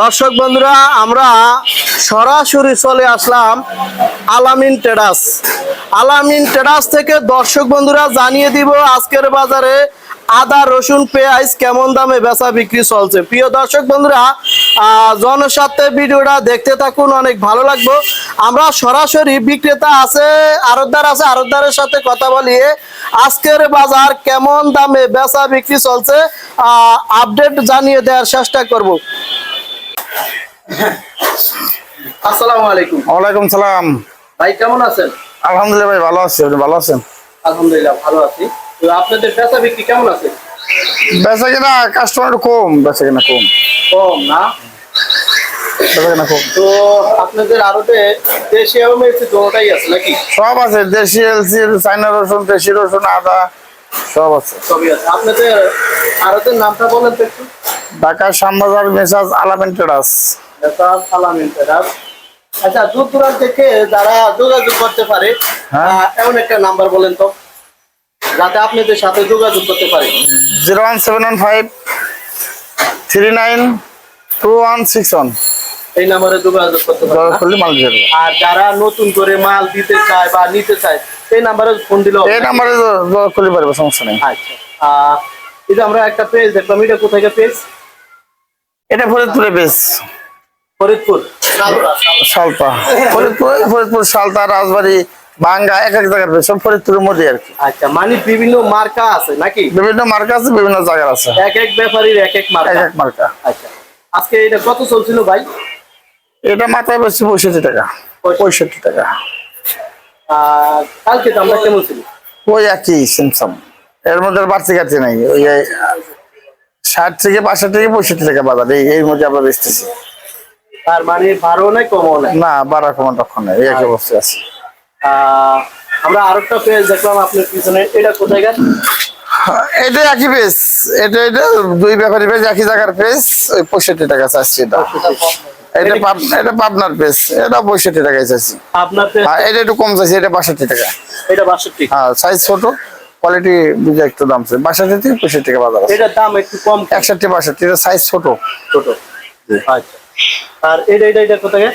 দর্শক বন্ধুরা, আমরা সরাসরি চলে আসলাম আলামিন টেরাস আলামিন টেরাস থেকে দর্শক বন্ধুরা জানিয়ে দিব, আজকের বাজারে আদা, রসুন, পেঁয়াজ কেমন দামে বেচা বিক্রি চলছে। প্রিয় দর্শক বন্ধুরা জনস্বার্থে ভিডিওটা দেখতে থাকুন, অনেক ভালো লাগবে। আমরা সরাসরি বিক্রেতা আছে, আরতদার আছে, আরতদারের সাথে কথা বলিয়ে আজকের বাজার কেমন দামে বেচা বিক্রি চলছে আপডেট জানিয়ে দেওয়ার চেষ্টা করব। আসসালামু আলাইকুম। ওয়ালাইকুম সালাম। ভাই কেমন আছেন? আলহামদুলিল্লাহ ভাই ভালো আছি আপনি ভালো আছেন? আলহামদুলিল্লাহ ভালো আছি। তো আপনাদের বেচা বিক্রি কেমন আছে? বেচা কিনা কাস্টমার কম বেচা কিনা কম। কম না? তো আপনাদের আরতে দেশি এবং এসি দুটোটাই আছে নাকি? সব আছে দেশি এলসি চাইনা রসুন দেশি রসুন আদা সব আছে। সবই আছে। আপনাদের আরতের নামটা বলেন তো একটু। ঢাকা শ্যামবাজার মেসাজ আলামিন টেরাস সালাম ইন্টারাস আচ্ছা দূর দূরান্ত থেকে যারা যোগাযোগ করতে পারে হ্যাঁ। এমন একটা নাম্বার বলেন তো যাতে আপনাদের সাথে যোগাযোগ করতে পারে। Zero one seven one five three nine two one six one. এই নাম্বারে যোগাযোগ করতে পারে না? মাল দেবো। আর যারা নতুন করে মাল দিতে চায় বা নিতে চায় এই নাম্বারে ফোন দিল এই নাম্বারে খুলতে পারবে সমস্যা নেই। আচ্ছা এই আমরা একটা পেজ দেখলাম এটা কোথায় পেজ এটা ফরিদপুরে বেশ ফরিদপুর? সালতা। ফরিদপুর ফরিদপুর সালতা রাজবাড়ি বাঙ্গা এক এক জায়গার সব ফরিদপুরের মধ্যে আর কি। আচ্ছা মানে বিভিন্ন মার্কা আছে নাকি? বিভিন্ন মার্কা আছে বিভিন্ন জায়গার আছে। এক এক ব্যাপারীর এক এক এক মার্কা। এক মার্কা। আচ্ছা আজকে এটা কত চলছিল ভাই? এটা মাথায় বেশি পঁয়ষট্টি টাকা। পঁয়ষট্টি। টাকা। আর কালকে দামটা কেমন ছিল? ওই একই সিমসাম এর মধ্যে বাড়তি কাটতি নাই। ওই ষাট থেকে বাষট্টি থেকে পঁয়ষট্টি টাকা বাজার এই এর মধ্যে আমরা বেচতেছি। তার মানে বারো নাই কমও নাই? না বাড়া কমান তখন নেই এই একই অবস্থায় আছে। আমরা আরেকটা পেজ দেখলাম আপনার পিছনে এটা কোথায় গেল? এটা একই পেস এটা এটা দুই ব্যাপারী পেস একই জায়গার পেস ওই পঁয়ষট্টি টাকা চাচ্ছি এটা। এটা পাব- এটা পাবনার পেস এটা পঁয়ষট্টি টাকায় চাচ্ছি। আপনার এটা একটু কম চাইছি এটা বাষট্টি টাকা। এটা বাষট্টি? হ্যাঁ সাইজ ছোট। কোয়ালিটি বুঝে একটু দাম আছে বাষট্টি থেকে পঁয়ষট্টি টাকা বাজার আছে। এটার দাম একটু কম একষট্টি বাষট্টি এটা সাইজ ছোট। ছোট। আচ্ছা। আর এটা এটা এটা কোথায়?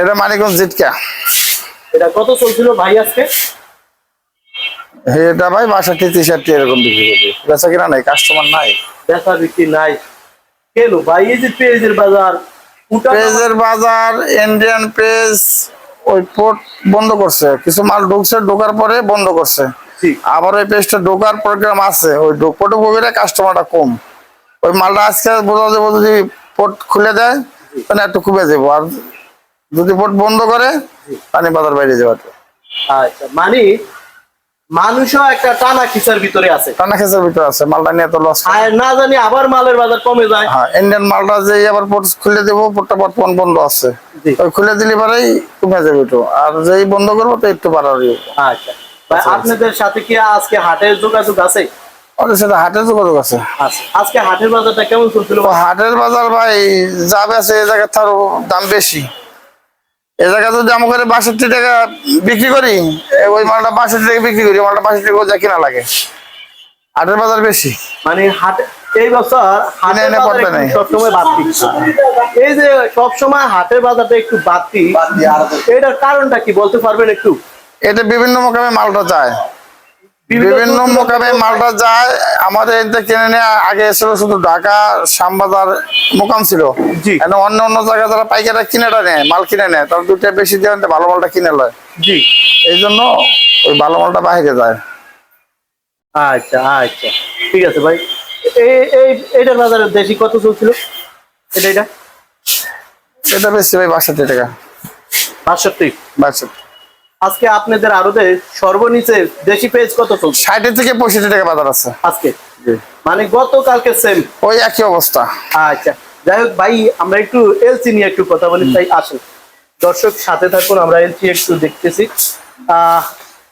এটা মানিকগঞ্জ জিটকা। এটা কত চলছিল ভাই আজকে? এটা ভাই বাষট্টি তেষট্টি এরকম বিক্রি করবে বেচা কিনা নাই কাস্টমার নাই। বেচা বিক্রি নাই। কেন ভাই এই যে পেঁয়াজের বাজার বাজার ইন্ডিয়ান পেজ ওই পোর্ট বন্ধ করছে। কিছু মাল ঢুকছে ঢোকার পরে বন্ধ করছে। আবার ওই পেজটা ঢোকার প্রোগ্রাম আছে ওই ভোগের কাস্টমারটা কম। ওই মালটা আজকে বোঝা যাব যদি পোর্ট খুলে দেয় তাহলে একটু খুবে যাব। আর যদি পোর্ট বন্ধ করে পানি বাজার বাইরে যাবে আচ্ছা মানে মানুষও একটা টানা খিচার ভিতরে আছে। টানা খেসার ভিতরে আছে মালটা নিয়ে তো লস আর না জানি আবার মালের বাজার কমে যায়। হ্যাঁ ইন্ডিয়ান মালটা যে আবার পোর্ট খুলে দেবো পোর্টটা বর্তমান বন্ধ আছে। ওই খুলে দিলে পরেই কমে যাবে একটু। আর যেই বন্ধ করব তো একটু বাড়াবে আচ্ছা। আপনাদের সাথে কি আজকে হাটের যোগাযোগ আছে? ওদের সাথে হাটের যোগাযোগ আছে। আচ্ছা। আজকে হাটের বাজারটা কেমন চলছিল? হাটের বাজার ভাই যাবে আছে এই জায়গায় তার দাম বেশি। এ জায়গা যদি আমি করে বাষট্টি টাকা বিক্রি করি ওই মালটা বাষট্টি টাকা বিক্রি করি মালটা বাষট্টি টাকা যা কিনা লাগে। হাটের বাজার বেশি। মানে হাটে এই বছর। সবসময় বাড়তি এই যে সবসময় হাটের বাজারটা একটু বাড়তি এটার কারণটা কি বলতে পারবেন একটু? এটা বিভিন্ন মোকামে মালটা যায়। বিভিন্ন মোকামে মালটা যায়। আমাদের এটা কিনে নিয়ে আগে ছিল শুধু ঢাকা শ্যামবাজার মোকাম ছিল। অন্য অন্য জায়গায় যারা পাইকাররা কিনেটা নেয় মাল কিনে নেয় তারা দুটা বেশি দিয়ে ভালো মালটা কিনে লয়। জি। এই জন্য ওই ভালো মালটা বাইরে যায়। আচ্ছা আচ্ছা। ঠিক আছে ভাই। এই এই এটার বাজারে দেশি কত চলছিল? এটা এটা? এটা বেশি ভাই বাষট্টি টাকা। বাষট্টি। বাষট্টি। আজকে আপনাদের আরতে সর্বনিচে দেশি পেজ কত চলছে? ষাটের থেকে পঁয়ষট্টি টাকা বাজার আছে। আজকে? মানে গতকালকে সেম ওই একই অবস্থা। আচ্ছা যাই হোক ভাই আমরা একটু এলসি নিয়ে একটু কথা বলি তাই আসুন দর্শক সাথে থাকুন আমরা এলসি একটু দেখতেছি। আহ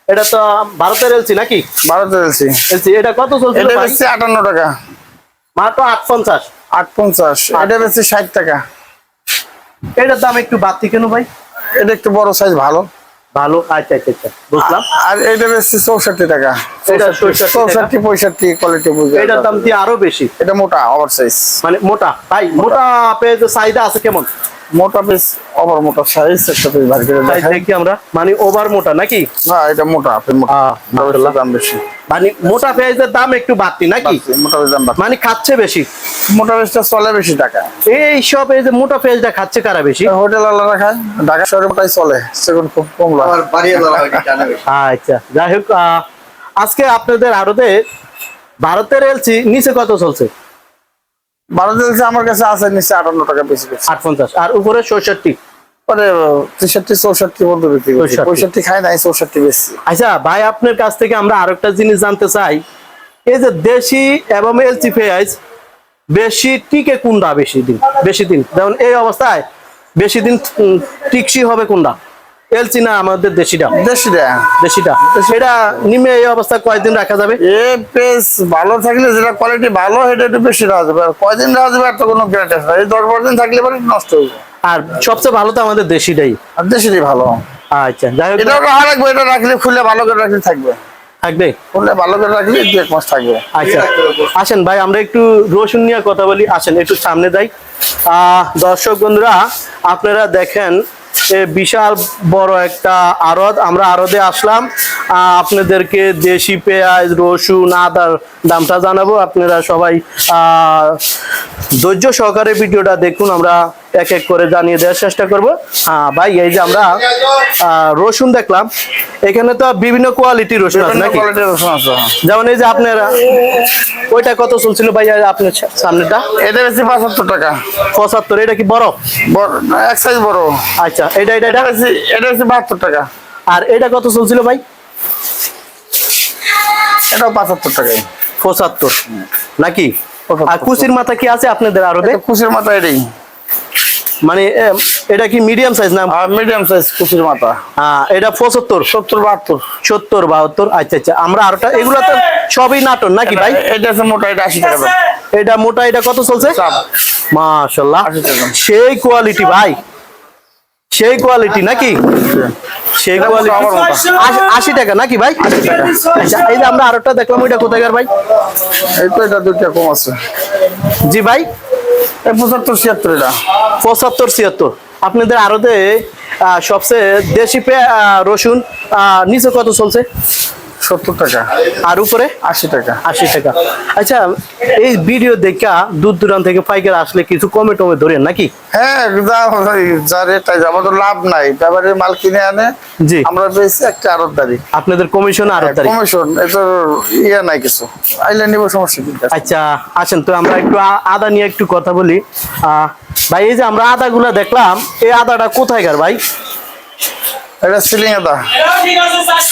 এটা তো ভারতের এলসি নাকি? ভারতে দিয়েছি এলসি এটা কত চলছে এটা বেশি আটান্ন টাকা। মাত্র আট পঞ্চাশ আট পঞ্চাশ এটা বেশি ষাট টাকা। এটার দাম একটু বাড়তি কেন ভাই? এটা একটু বড় সাইজ ভালো। ভালো আচ্ছা আচ্ছা আচ্ছা বুঝলাম। আর এটা বেশি চৌষট্টি টাকা। এটা 64 টাকা। চৌষট্টি পঁয়ষট্টি কোয়ালিটি বুঝলাম এটার দাম কি আরও বেশি? এটা মোটা ওভার সাইজ মানে মোটা ভাই মোটা পেঁয়াজের চাহিদা আছে কেমন? মোটা পিস ওভার মোটা সাইজ একটা ভারী করে দেখাই। দেখি আমরা। মানে ওভার মোটা নাকি? না এটা মোটা আপনি মোটা। দাম বেশি। মানে মোটা পেঁয়াজের দাম একটু বাড়তি নাকি? মোটা পিস দাম মানে খাচ্ছে বেশি? মোটা পিসটা চলে বেশি টাকা। এই সব এই যে মোটা পেঁয়াজটা খাচ্ছে কারা বেশি? হোটেল আলাদা খায় ঢাকা শহরে মোটাই চলে সেগুন খুব কম আবার বাড়িয়ে হয় বেশি। আচ্ছা যাই হোক আহ, আজকে আপনাদের আড়তে ভারতের এলসি নিচে কত চলছে? বারো দিলছে আমার কাছে আছে নিচে আটান্ন টাকা বেশি বেশি। আট পঞ্চাশ আর উপরে চৌষট্টি? পরে তেষট্টি চৌষট্টি পর্যন্ত বিক্রি করছি 64 পঁয়ষট্টি খাই নাই চৌষট্টি বেশি। আচ্ছা ভাই আপনার কাছ থেকে আমরা আরেকটা জিনিস জানতে চাই। এই যে দেশি এবং এলসি পেঁয়াজ বেশি টিকে কোনটা বেশি দিন? বেশি দিন। যেমন এই অবস্থায় বেশি দিন উম, টিকসই হবে কোনটা? এলসি না আমাদের দেশিটা? দেশিটা। দেশিটা। সেটা নিমে এই অবস্থায় কয়দিন রাখা যাবে? এ পেস ভালো থাকলে যেটা কোয়ালিটি ভালো সেটা একটু বেশি রাখা যাবে। আর কয়দিন রাখা যাবে একটা কোনো গ্যারান্টি আছে এই দশ বারো দিন থাকলে পরে নষ্ট হয়ে যাবে। আর সবচেয়ে ভালো তো আমাদের দেশিটাই। আর দেশিটাই ভালো। আচ্ছা যাই হোক। রাখা রাখবে এটা রাখলে খুলে ভালো করে রাখলে থাকবে। থাকবে? খুলে ভালো করে রাখলে দু এক মাস থাকবে। আচ্ছা। আসেন ভাই আমরা একটু রসুন নিয়ে কথা বলি। আসেন একটু সামনে যাই। আহ, দর্শক বন্ধুরা আপনারা দেখেন বিশাল বড় একটা আড়ত আমরা আড়তে আসলাম। আপনাদেরকে দেশি পেঁয়াজ, রসুন, আদার দামটা জানাব। আপনারা সবাই ধৈর্য সহকারে ভিডিওটা দেখুন আমরা এক এক করে জানিয়ে দেওয়ার চেষ্টা করব। হ্যাঁ ভাই এই যে আমরা রসুন দেখলাম। এখানে তো বিভিন্ন কোয়ালিটির রসুন আছে নাকি? আছে যেমন এই যে আপনার ওইটা কত চলছিল ভাই আপনার সামনেটা এটা বেশি পাঁচাত্তর টাকা। পঁচাত্তর এটা কি বড়? বড় এক সাইজ বড়। আচ্ছা এটা এটা এটা? বেশি এটা বেশি বাহাত্তর টাকা। আর এটা কত চলছিল ভাই? এটা পাঁচাত্তর টাকায়। পঁচাত্তর। নাকি। আর কুচির মাথা কি আছে আপনাদের আরও এটা কুচির মাথা এটাই। মানে এটা কি মিডিয়াম সাইজ না? মিডিয়াম সাইজ কুচির মাথা। হ্যাঁ, এটা পঁচাত্তর। সত্তর বাহাত্তর। সত্তর বাহাত্তর আচ্ছা আচ্ছা। আমরা আরোটা এগুলো তো সবই নাটন নাকি ভাই? এটা আছে মোটা এটা আশি টাকা। এটা মোটা এটা কত চলছে। মাশাল্লাহ। সেই কোয়ালিটি ভাই। সেই কোয়ালিটি নাকি? সেই কোয়ালিটি আশি টাকা নাকি ভাই? আশি টাকা। আচ্ছা এই যে আমরা আরেকটা দেখলাম ওইটা কোথাকার ভাই? এই তো এটা দুইটা কম আছে। জি ভাই? পঁচাত্তর ছিয়াত্তর এটা। পঁচাত্তর ছিয়াত্তর। আপনাদের আরতে সবচেয়ে দেশি পে রসুন নিচে কত চলছে? সত্তর টাকা। আর উপরে? আশি টাকা। আশি টাকা। আচ্ছা এই ভিডিও দেখা দূর দূরান্ত থেকে পাইকার আসলে কিছু কমে টমে ধরেন নাকি? হ্যাঁ যা রেট আমাদের লাভ নাই। ব্যাপারে মাল কিনে আনে জি। আমরা পেয়েছি একটা আরতদারি আপনাদের কমিশন এটা ইয়ে নাই কিছু। আইলে নিব সমস্যা আচ্ছা আসেন তো আমরা একটু আদা নিয়ে একটু কথা বলি। আহ, ভাই এই যে আমরা আদাগুলা দেখলাম এই আদাটা কোথায়কার ভাই? এটা সিলিং আদা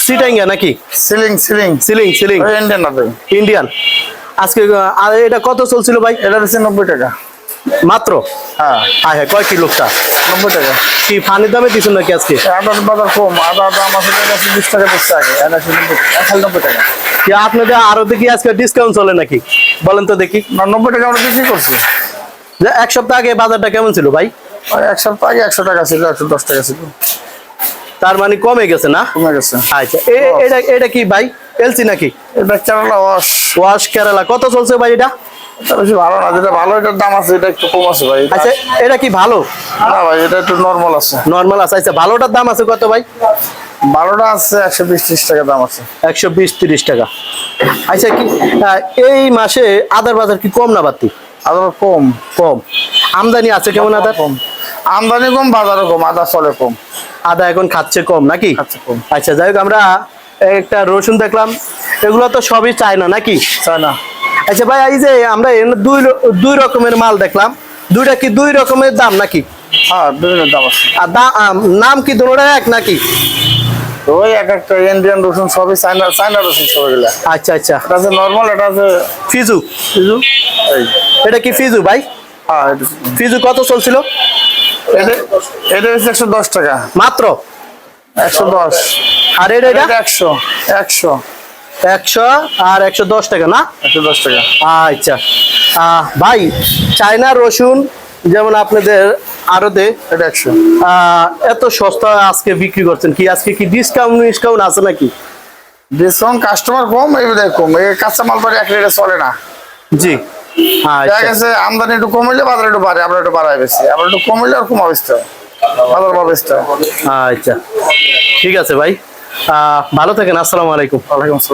সিটাইঙ্গা নাকি? Ceiling ceiling ceiling ceiling Indian আদা ইন্ডিয়ান আজকে আর এটা কত চলছিল ভাই? এটা হচ্ছে নব্বই টাকা। মাত্র? হ্যাঁ। হ্যাঁ হ্যাঁ কয় কিলোটা নব্বই টাকা। কি ফানির দামে দিচ্ছেন নাকি আজকে? আদার বাজার কম আদা দাম আছে এটা বিশ টাকা বেশি আগে এটা আছে নব্বই নব্বই টাকা। কি আপনাদের আরও দেখি আজকে ডিসকাউন্ট চলে নাকি? বলেন তো দেখি। না নব্বই টাকা আমরা বিক্রি করছি। যে এক সপ্তাহ আগে বাজারটা কেমন ছিল ভাই? এক সপ্তাহ আগে একশো টাকা ছিল একশো দশ টাকা ছিল। তার মানে কমে গেছে না? কমে গেছে। আচ্ছা এটা এটা কি ভাই? এলসি নাকি? এটা কেরালা ওয়াশ ওয়াশ কেরালা কত চলছে ভাই এটা? বেশি ভালো না যেটা ভালো এটার দাম আছে এটা একটু কম আছে ভাই। আচ্ছা এটা কি ভালো? না ভাই এটা একটু নর্মাল আছে। নর্মাল আছে। আচ্ছা ভালোটার দাম আছে কত ভাই? ভালোটা আছে একশো বিশ ত্রিশ টাকা দাম আছে। একশো বিশ তিরিশ টাকা। আচ্ছা কি এই মাসে আদার বাজার কি কম না বাড়তি? আদা কম। কম। আমদানি আছে কেমন আদার? কম। আমদানি কম বাজারও কম আদা চলে কম। আদা এখন খাচ্ছে কম নাকি। আচ্ছা যাই হোক আমরা একটা রসুন দেখলাম। এগুলো তো সবই চায় না নাকি? চায় না আচ্ছা ভাই এই যে আমরা দুই দুই রকমের মাল দেখলাম। দুইটা কি দুই রকমের দাম নাকি? হ্যাঁ দাম আছে। আর দা- আম, নাম কি দুটোটা এক নাকি? ওই এক একটা ইন্ডিয়ান রসুন সবই চায়না চায়না রসুন আচ্ছা আচ্ছা। এটা আছে নর্মাল এটা আছে ফিজু? ফিজু। এটা কি ফিজু ভাই? হ্যাঁ ফিজু কত চলছিল? এটা- হচ্ছে একশো দশ টাকা। মাত্র? একশো দশ। আর এটা একশো। একশো। একশো আর একশো দশ টাকা না? একশো দশ টাকা। আচ্ছা। ভাই চায়না রসুন যেমন আপনাদের আরতে এটা একশো। এত সস্তা আজকে বিক্রি করছেন কি? আজকে কি ডিসকাউন্ট ডিসকাউন্ট আছে নাকি? ডিসকাউন্ট কাস্টমার কম এই বোধহয় কম। এই কাঁচা মাল এক রেটে চলে না। জি। দেখা আচ্ছা গেছে আমদানি একটু কমিলে বাজার একটু বাড়ে আমরা একটু বাড়াই বেশি। আমরা একটু কমলে আর কম অবস্থা বাজার আচ্ছা। ঠিক আছে ভাই। আহ, ভালো থাকেন আসসালামু আলাইকুম। ওয়ালাইকুম আসসালাম।